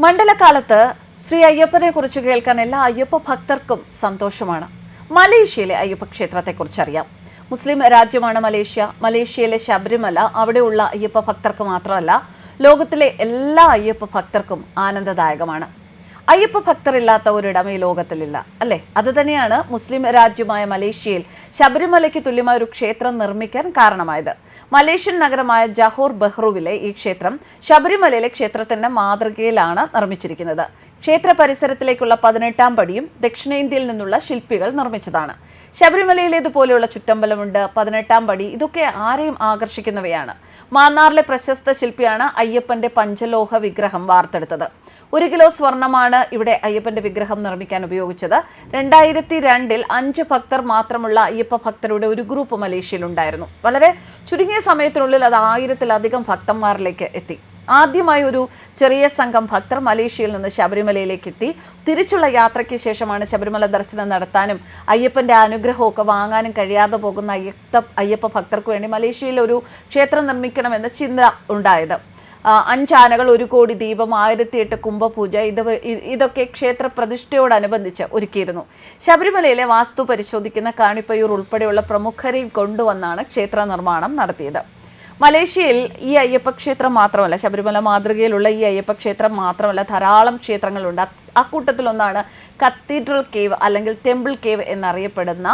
മണ്ഡലകാലത്ത് ശ്രീ അയ്യപ്പനെ കുറിച്ച് കേൾക്കാൻ എല്ലാ അയ്യപ്പ ഭക്തർക്കും സന്തോഷമാണ്. മലേഷ്യയിലെ അയ്യപ്പ ക്ഷേത്രത്തെക്കുറിച്ച് അറിയാം മുസ്ലിം രാജ്യമാണ് മലേഷ്യ. മലേഷ്യയിലെ ശബരിമല അവിടെയുള്ള അയ്യപ്പ ഭക്തർക്ക് മാത്രമല്ല ലോകത്തിലെ എല്ലാ അയ്യപ്പ ഭക്തർക്കും ആനന്ദദായകമാണ്. അയ്യപ്പ ഭക്തരില്ലാത്ത ഒരിടം ഈ ലോകത്തിലില്ല അല്ലേ? അത് തന്നെയാണ് മുസ്ലിം രാജ്യമായ മലേഷ്യയിൽ ശബരിമലയ്ക്ക് തുല്യമായ ഒരു ക്ഷേത്രം നിർമ്മിക്കാൻ കാരണമായത്. മലേഷ്യൻ നഗരമായ ജഹോർ ബഹ്റുവിലെ ഈ ക്ഷേത്രം ശബരിമലയിലെ ക്ഷേത്രത്തിന്റെ മാതൃകയിലാണ് നിർമ്മിച്ചിരിക്കുന്നത്. ക്ഷേത്ര പരിസരത്തിലേക്കുള്ള പതിനെട്ടാം പടിയും ദക്ഷിണേന്ത്യയിൽ നിന്നുള്ള ശില്പികൾ നിർമ്മിച്ചതാണ്. ശബരിമലയിലേതുപോലെയുള്ള ചുറ്റമ്പലമുണ്ട് പതിനെട്ടാം പടി ഇതൊക്കെ ആരെയും ആകർഷിക്കുന്നവയാണ്. മാന്നാറിലെ പ്രശസ്ത ശില്പിയാണ് അയ്യപ്പന്റെ പഞ്ചലോഹ വിഗ്രഹം വാർത്തെടുത്തത്. ഒരു കിലോ സ്വർണമാണ് ഇവിടെ അയ്യപ്പന്റെ വിഗ്രഹം നിർമ്മിക്കാൻ ഉപയോഗിച്ചത്. രണ്ടായിരത്തി രണ്ടിൽ അഞ്ച് ഭക്തർ മാത്രമുള്ള അയ്യപ്പ ഭക്തരുടെ ഒരു ഗ്രൂപ്പ് മലേഷ്യയിൽ ഉണ്ടായിരുന്നു. വളരെ ചുരുങ്ങിയ സമയത്തിനുള്ളിൽ അത് ആയിരത്തിലധികം ഭക്തന്മാരിലേക്ക് എത്തി. ആദ്യമായി ഒരു ചെറിയ സംഘം ഭക്തർ മലേഷ്യയിൽ നിന്ന് ശബരിമലയിലേക്ക് എത്തി. തിരിച്ചുള്ള യാത്രയ്ക്ക് ശേഷമാണ് ശബരിമല ദർശനം നടത്താനും അയ്യപ്പന്റെ അനുഗ്രഹമൊക്കെ വാങ്ങാനും കഴിയാതെ പോകുന്ന അയ്യപ്പ അയ്യപ്പ ഭക്തർക്ക് വേണ്ടി മലേഷ്യയിൽ ഒരു ക്ഷേത്രം നിർമ്മിക്കണമെന്ന ചിന്ത ഉണ്ടായത്. അഞ്ചാനകൾ ഒരു കോടി ദീപം ആയിരത്തി എട്ട് കുംഭപൂജ ഇത് ഇതൊക്കെ ക്ഷേത്ര പ്രതിഷ്ഠയോടനുബന്ധിച്ച് ഒരുക്കിയിരുന്നു. ശബരിമലയിലെ വാസ്തു പരിശോധിക്കുന്ന കാണിപ്പയൂർ ഉൾപ്പെടെയുള്ള പ്രമുഖരെയും കൊണ്ടുവന്നാണ് ക്ഷേത്ര നിർമ്മാണം നടത്തിയത്. മലേഷ്യയിൽ ഈ അയ്യപ്പക്ഷേത്രം മാത്രമല്ല ശബരിമല മാതൃകയിലുള്ള ഈ അയ്യപ്പക്ഷേത്രം മാത്രമല്ല ധാരാളം ക്ഷേത്രങ്ങളുണ്ട്. അക്കൂട്ടത്തിലൊന്നാണ് കത്തീഡ്രൽ കേവ് അല്ലെങ്കിൽ ടെമ്പിൾ കേവ് എന്നറിയപ്പെടുന്ന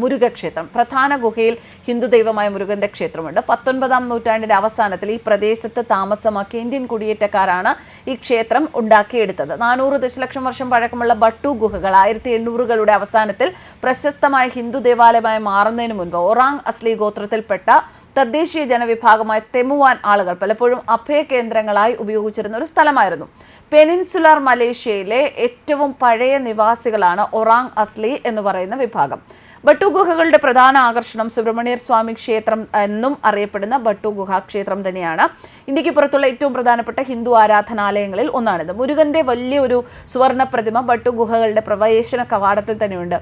മുരുകക്ഷേത്രം. മുരുക പ്രധാന ഗുഹയിൽ ഹിന്ദു ദൈവമായ മുരുകന്റെ ക്ഷേത്രമുണ്ട്. പത്തൊൻപതാം നൂറ്റാണ്ടിന്റെ അവസാനത്തിൽ ഈ പ്രദേശത്ത് താമസമാക്കിയ ഇന്ത്യൻ കുടിയേറ്റക്കാരാണ് ഈ ക്ഷേത്രം ഉണ്ടാക്കിയെടുത്തത്. നാനൂറ് ദശലക്ഷം വർഷം പഴക്കമുള്ള ബട്ടു ഗുഹകൾ ആയിരത്തി എണ്ണൂറുകളുടെ അവസാനത്തിൽ പ്രശസ്തമായ ഹിന്ദു ദേവാലയമായി മാറുന്നതിന് മുൻപ് ഒറാങ് അസ്ലി ഗോത്രത്തിൽപ്പെട്ട തദ്ദേശീയ ജനവിഭാഗമായ തെമുവാൻ ആളുകൾ പലപ്പോഴും അഭയ കേന്ദ്രങ്ങളായി ഉപയോഗിച്ചിരുന്ന ഒരു സ്ഥലമായിരുന്നു. പെനിൻസുലർ മലേഷ്യയിലെ ഏറ്റവും പഴയ നിവാസികളാണ് ഒറാങ് അസ്ലി എന്ന് പറയുന്ന വിഭാഗം. ബട്ടു ഗുഹകളുടെ പ്രധാന ആകർഷണം സുബ്രഹ്മണ്യർ സ്വാമി ക്ഷേത്രം എന്നും അറിയപ്പെടുന്ന ബട്ടു ഗുഹ ക്ഷേത്രം തന്നെയാണ്. ഇന്ത്യയ്ക്ക് പുറത്തുള്ള ഏറ്റവും പ്രധാനപ്പെട്ട ഹിന്ദു ആരാധനാലയങ്ങളിൽ ഒന്നാണിത്. മുരുകന്റെ വലിയൊരു സുവർണ പ്രതിമ ബട്ടു ഗുഹകളുടെ പ്രവേശന കവാടത്തിൽ തന്നെയുണ്ട്.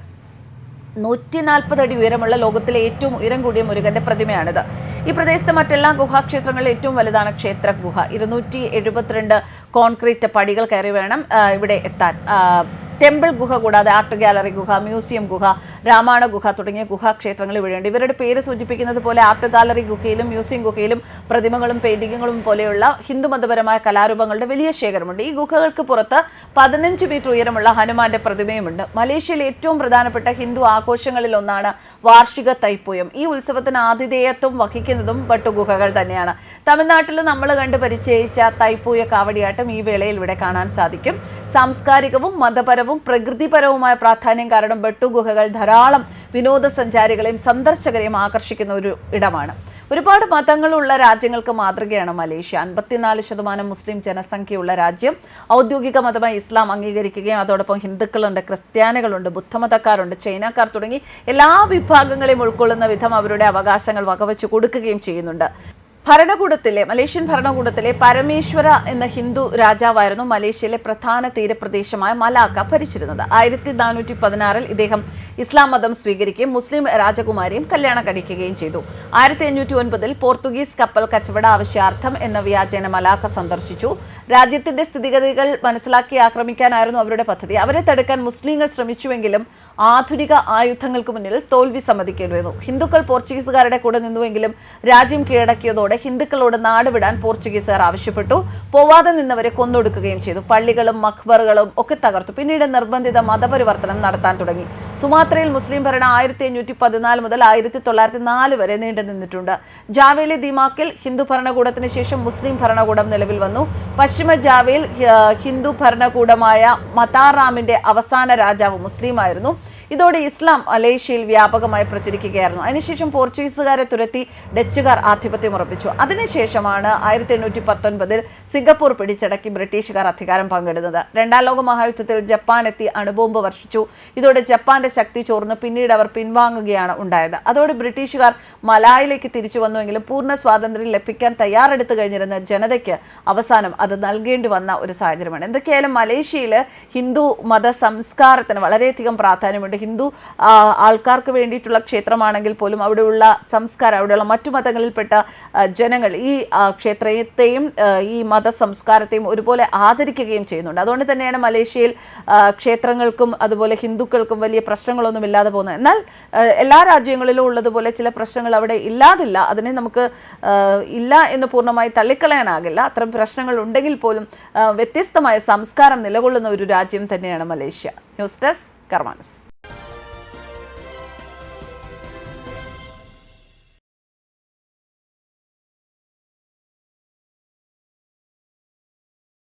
നൂറ്റി നാൽപ്പത് അടി ഉയരമുള്ള ലോകത്തിലെ ഏറ്റവും ഉയരം കൂടിയ മുരുകന്റെ പ്രതിമയാണിത്. ഈ പ്രദേശത്തെ മറ്റെല്ലാ ഗുഹാക്ഷേത്രങ്ങളിൽ ഏറ്റവും വലുതാണ് ക്ഷേത്ര ഗുഹ ഇരുന്നൂറ്റി എഴുപത്തിരണ്ട് കോൺക്രീറ്റ് പടികൾ കയറി വേണം ഇവിടെ എത്താൻ. ടെമ്പിൾ ഗുഹ കൂടാതെ ആർട്ട് ഗാലറി ഗുഹ മ്യൂസിയം ഗുഹ രാമായണ ഗുഹ തുടങ്ങിയ ഗുഹാക്ഷേത്രങ്ങൾ ഇവിടെയുണ്ട്. ഇവരുടെ പേര് സൂചിപ്പിക്കുന്നത് പോലെ ആർട്ട് ഗാലറി ഗുഹയിലും മ്യൂസിയം ഗുഹയിലും പ്രതിമകളും പെയിന്റിങ്ങുകളും പോലെയുള്ള ഹിന്ദുമതപരമായ കലാരൂപങ്ങളുടെ വലിയ ശേഖരമുണ്ട്. ഈ ഗുഹകൾക്ക് പുറത്ത് പതിനഞ്ച് മീറ്റർ ഉയരമുള്ള ഹനുമാന്റെ പ്രതിമയുമുണ്ട്. മലേഷ്യയിലെ ഏറ്റവും പ്രധാനപ്പെട്ട ഹിന്ദു ആഘോഷങ്ങളിൽ ഒന്നാണ് വാർഷിക തൈപ്പൂയം. ഈ ഉത്സവത്തിന് ആതിഥേയത്വം വഹിക്കുന്നതും വട്ടുഗുഹകൾ തന്നെയാണ്. തമിഴ്നാട്ടിൽ നമ്മൾ കണ്ട് പരിചയിച്ച തൈപ്പൂയ കാവടിയാട്ടം ഈ വേളയിൽ ഇവിടെ കാണാൻ സാധിക്കും. സാംസ്കാരികവും മതപരവും പ്രകൃതിപരവുമായ പ്രാധാന്യം കാരണം ബട്ടുഗുഹകൾ ധാരാളം വിനോദസഞ്ചാരികളെയും സന്ദർശകരെയും ആകർഷിക്കുന്ന ഒരു ഇടമാണ്. ഒരുപാട് മതങ്ങളുള്ള രാജ്യങ്ങൾക്ക് മാതൃകയാണ് മലേഷ്യ. അൻപത്തിനാല് ശതമാനം മുസ്ലിം ജനസംഖ്യയുള്ള രാജ്യം ഔദ്യോഗിക മതമായി ഇസ്ലാം അംഗീകരിക്കുകയും അതോടൊപ്പം ഹിന്ദുക്കളുണ്ട് ക്രിസ്ത്യാനികളുണ്ട് ബുദ്ധമതക്കാരുണ്ട് ചൈനക്കാർ തുടങ്ങി എല്ലാ വിഭാഗങ്ങളെയും ഉൾക്കൊള്ളുന്ന വിധം അവരുടെ അവകാശങ്ങൾ വകവെച്ച് കൊടുക്കുകയും ചെയ്യുന്നുണ്ട്. ഭരണകൂടത്തിലെ മലേഷ്യൻ ഭരണകൂടത്തിലെ പരമേശ്വര എന്ന ഹിന്ദു രാജാവായിരുന്നു മലേഷ്യയിലെ പ്രധാന തീരപ്രദേശമായ മലാക്ക ഭരിച്ചിരുന്നത്. ആയിരത്തി നാനൂറ്റി പതിനാറിൽ ഇദ്ദേഹം ഇസ്ലാം മതം സ്വീകരിക്കുകയും മുസ്ലിം രാജകുമാരിയും കല്യാണം കഴിക്കുകയും ചെയ്തു. ആയിരത്തി അഞ്ഞൂറ്റി ഒൻപതിൽ പോർത്തുഗീസ് കപ്പൽ കച്ചവട ആവശ്യാർത്ഥം എന്ന വ്യാജേന മലാക്ക സന്ദർശിച്ചു. രാജ്യത്തിന്റെ സ്ഥിതിഗതികൾ മനസ്സിലാക്കി ആക്രമിക്കാനായിരുന്നു അവരുടെ പദ്ധതി. അവരെ തടുക്കാൻ മുസ്ലിങ്ങൾ ശ്രമിച്ചുവെങ്കിലും ആധുനിക ആയുധങ്ങൾക്ക് മുന്നിൽ തോൽവി സമ്മതിക്കേണ്ടി വന്നു ഹിന്ദുക്കൾ പോർച്ചുഗീസുകാരുടെ കൂടെ നിന്നുവെങ്കിലും രാജ്യം കീഴടക്കിയതോടെ ഹിന്ദുക്കളോട് നാടുവിടാൻ പോർച്ചുഗീസുകാർ ആവശ്യപ്പെട്ടു. പോവാതെ നിന്നവരെ കൊന്നൊടുക്കുകയും ചെയ്തു. പള്ളികളും മഖ്ബറുകളും ഒക്കെ തകർത്തു. പിന്നീട് നിർബന്ധിത മതപരിവർത്തനം നടത്താൻ തുടങ്ങി. സുമാത്രയിൽ മുസ്ലിം ഭരണം ആയിരത്തി അഞ്ഞൂറ്റി പതിനാല് മുതൽ ആയിരത്തി തൊള്ളായിരത്തി നാല് വരെ നീണ്ടു നിന്നിട്ടുണ്ട്. ജാവയിലെ ദിമാക്കിൽ ഹിന്ദു ഭരണകൂടത്തിന് ശേഷം മുസ്ലിം ഭരണകൂടം നിലവിൽ വന്നു. പശ്ചിമ ജാവയിൽ ഹിന്ദു ഭരണകൂടമായ മതാറാമിന്റെ അവസാന രാജാവ് മുസ്ലിം ആയിരുന്നു ഇതോടെ ഇസ്ലാം മലേഷ്യയിൽ വ്യാപകമായി പ്രചരിക്കുകയായിരുന്നു. അതിനുശേഷം പോർച്ചുഗീസുകാരെ തുരത്തി ഡച്ചുകാർ ആധിപത്യം ഉറപ്പിച്ചു. അതിനുശേഷമാണ് ആയിരത്തി എണ്ണൂറ്റി പത്തൊൻപതിൽ സിംഗപ്പൂർ പിടിച്ചടക്കി ബ്രിട്ടീഷുകാർ അധികാരം പങ്കിടുന്നത്. രണ്ടാം ലോക മഹായുദ്ധത്തിൽ ജപ്പാൻ എത്തി അണുബോംബ് വർഷിച്ചു. ഇതോടെ ജപ്പാന്റെ ശക്തി ചോർന്ന് പിന്നീട് അവർ പിൻവാങ്ങുകയാണ് ഉണ്ടായത്. അതോടെ ബ്രിട്ടീഷുകാർ മലായിലേക്ക് തിരിച്ചു വന്നുവെങ്കിലും പൂർണ സ്വാതന്ത്ര്യം ലഭിക്കാൻ തയ്യാറെടുത്തു കഴിഞ്ഞിരുന്ന ജനതയ്ക്ക് അവസാനം അത് നൽകേണ്ടി വന്ന ഒരു സാഹചര്യമാണ്. എന്തൊക്കെയായാലും മലേഷ്യയിൽ ഹിന്ദു മത സംസ്കാരത്തിന് വളരെയധികം പ്രാധാന്യമുണ്ട്. ഹിന്ദു ആൾക്കാർക്ക് വേണ്ടിയിട്ടുള്ള ക്ഷേത്രമാണെങ്കിൽ പോലും അവിടെയുള്ള സംസ്കാരം അവിടെയുള്ള മറ്റു മതങ്ങളിൽപ്പെട്ട ജനങ്ങൾ ഈ ക്ഷേത്രത്തെയും ഈ മത സംസ്കാരത്തെയും ഒരുപോലെ ആദരിക്കുകയും ചെയ്യുന്നുണ്ട്. അതുകൊണ്ട് തന്നെയാണ് മലേഷ്യയിൽ ക്ഷേത്രങ്ങൾക്കും അതുപോലെ ഹിന്ദുക്കൾക്കും വലിയ പ്രശ്നങ്ങളൊന്നും ഇല്ലാതെ പോകുന്നത്. എന്നാൽ എല്ലാ രാജ്യങ്ങളിലും ഉള്ളതുപോലെ ചില പ്രശ്നങ്ങൾ അവിടെ ഇല്ലാതില്ല. അതിനെ നമുക്ക് ഇല്ല എന്ന് പൂർണമായി തള്ളിക്കളയാനാകില്ല. അത്തരം പ്രശ്നങ്ങൾ ഉണ്ടെങ്കിൽ പോലും വ്യത്യസ്തമായ സംസ്കാരം നിലകൊള്ളുന്ന ഒരു രാജ്യം തന്നെയാണ് മലേഷ്യ. News desk കർമാനസ്.